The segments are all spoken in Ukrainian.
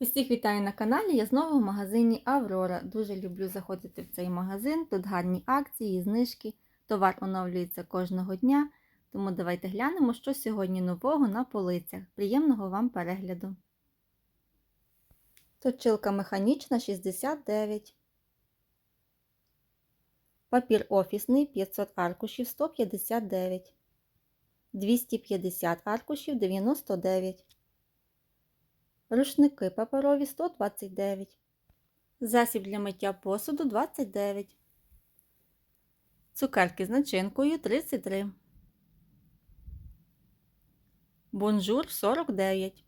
Усіх вітаю на каналі. Я знову в магазині Аврора. Дуже люблю заходити в цей магазин. Тут гарні акції, знижки. Товар оновлюється кожного дня. Тому давайте глянемо, що сьогодні нового на полицях. Приємного вам перегляду. Точилка механічна 69. Папір офісний 500 аркушів 159. 250 аркушів 99. Рушники паперові 129. Засіб для миття посуду 29. Цукерки з начинкою 33. Бонжур 49.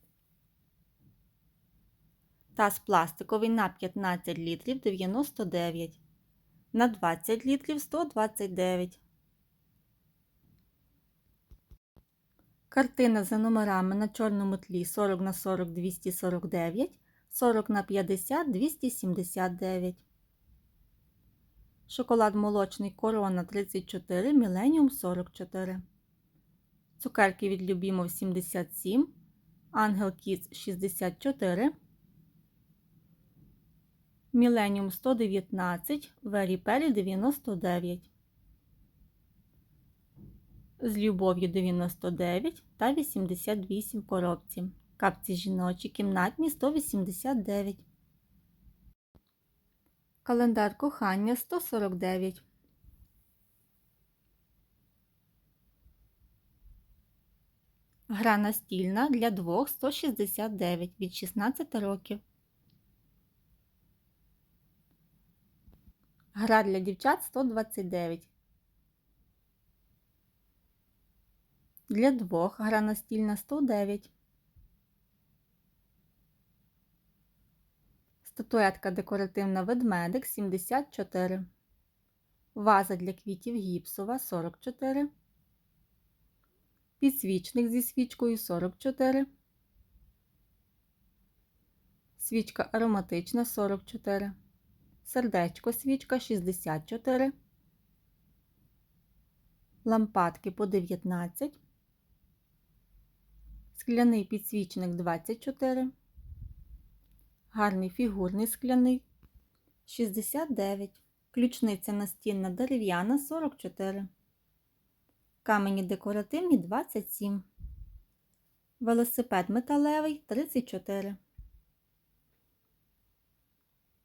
Таз пластиковий на 15 літрів 99. На 20 літрів 129. Картина за номерами на чорному тлі 40 на 40 249, 40 на 50 279. Шоколад молочний корона 34, Міленіум 44. Цукерки від Любімов 77, Ангел Кіц 64. Міленіум 119, Вері Пері 99 з любов'ю 99 та 88 коробці. Капці жіночі кімнатні 189. Календар кохання 149. Гра настільна для двох 169 від 16 років. Гра для дівчат 129. Для двох гра настільна 109. Статуетка декоративна ведмедик 74. Ваза для квітів гіпсова 44. Підсвічник зі свічкою 44. Свічка ароматична 44. Сердечко свічка 64. Лампадки по 19. Скляний підсвічник 24. Гарний фігурний скляний 69. Ключниця настінна дерев'яна 44. Камені декоративні 27. Велосипед металевий 34.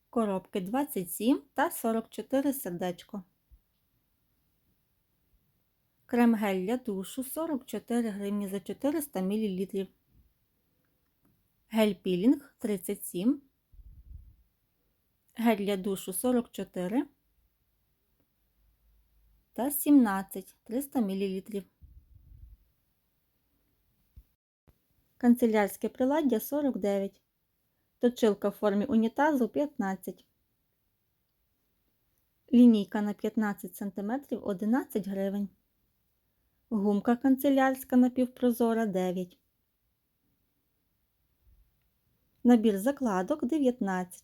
Коробки 27 та 44 сердечко. Крем-гель для душу 44 гривні за 400 мл. Гель-пілінг 37. Гель для душу 44 та 17 300 мл. Канцелярське приладдя 49. Точилка в формі унітазу 15. Лінійка на 15 см 11 гривень. Гумка канцелярська напівпрозора 9. Набір закладок 19.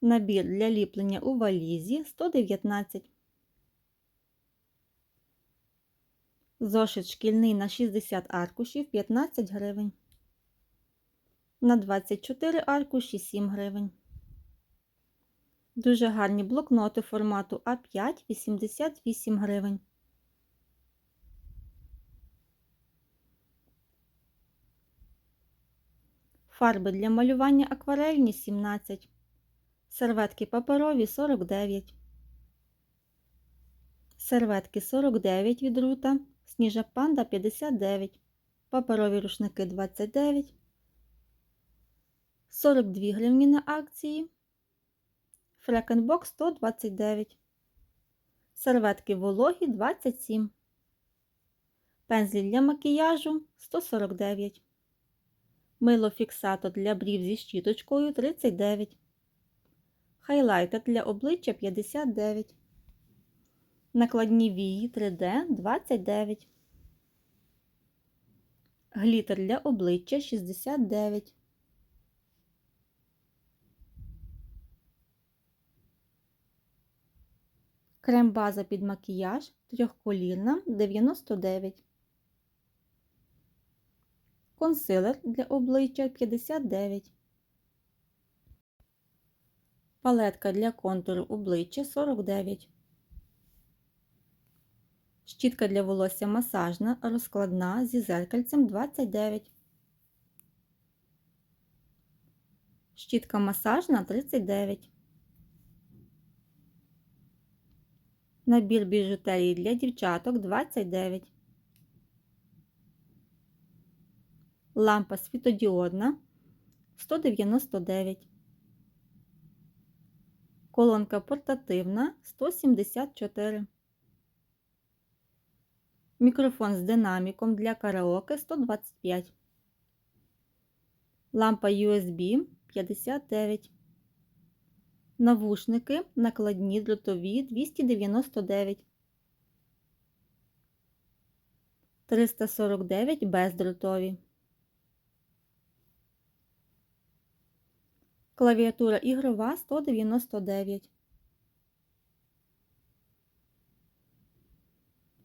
Набір для ліплення у валізі 119. Зошит шкільний на 60 аркушів 15 гривень. На 24 аркуші 7 гривень. Дуже гарні блокноти формату А5 88 гривень. Фарби для малювання акварельні 17. Серветки паперові 49. Серветки 49 від рута. Сніжа панда 59. Паперові рушники 29. 42 гривні на акції. Фрекенбок 129. Серветки вологі 27. Пензлі для макіяжу 149. Мило фіксатор для брів зі щіточкою 39. Хайлайтер для обличчя 59. Накладні вії 3D 29. Глітер для обличчя 69. Крем-база під макіяж трьохколірна 99. консилер для обличчя 59, палетка для контуру обличчя 49, щітка для волосся масажна розкладна зі зеркальцем 29, щітка масажна 39. Набір біжутерії для дівчаток 29. Лампа світодіодна 199. Колонка портативна 174. Мікрофон з динаміком для караоке 125. Лампа USB 59. Навушники накладні дротові 299. 349 бездротові. Клавіатура ігрова 199.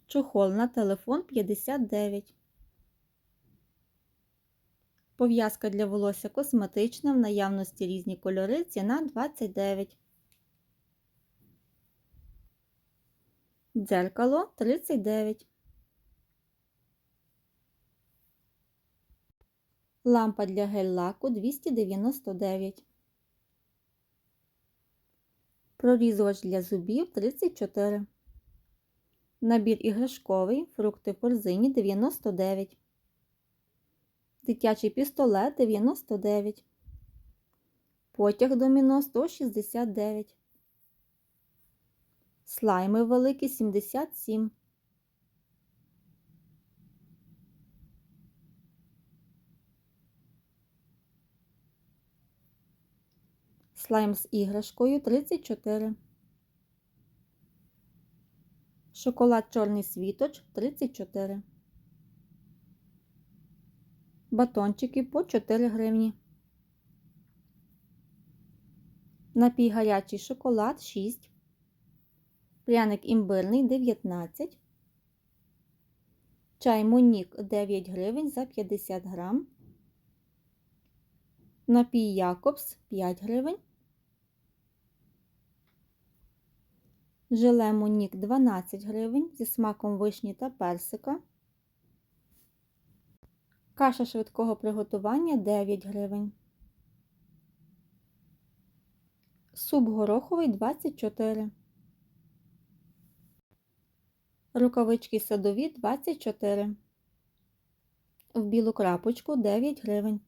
Чохол на телефон 59. Пов'язка для волосся косметична, в наявності різні кольори, ціна 29. Дзеркало 39. Лампа для гель-лаку 299. Прорізувач для зубів 34. Набір іграшковий, фрукти в корзині 99. Дитячий пістолет 99. Потяг доміно 169. Слайми великі 77. Слайм з іграшкою 34. Шоколад чорний світоч 34. Батончики по 4 гривні. Напій гарячий шоколад 6. Пряник імбирний 19. Чай Монік 9 гривень за 50 грам. Напій Якобс 5 гривень. Желе Монік 12 гривень зі смаком вишні та персика. Каша швидкого приготування 9 гривень. Суп гороховий 24. Рукавички садові 24. В білу крапочку 9 гривень.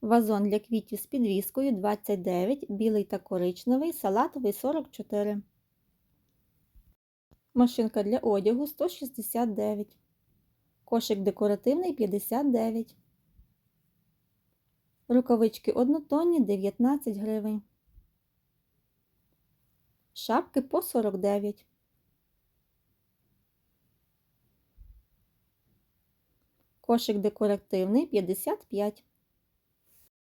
Вазон для квітів з підвіскою 29, білий та коричневий, салатовий 44. Машинка для одягу 169. Кошик декоративний 59. Рукавички однотонні 19 гривень. Шапки по 49. Кошик декоративний 55.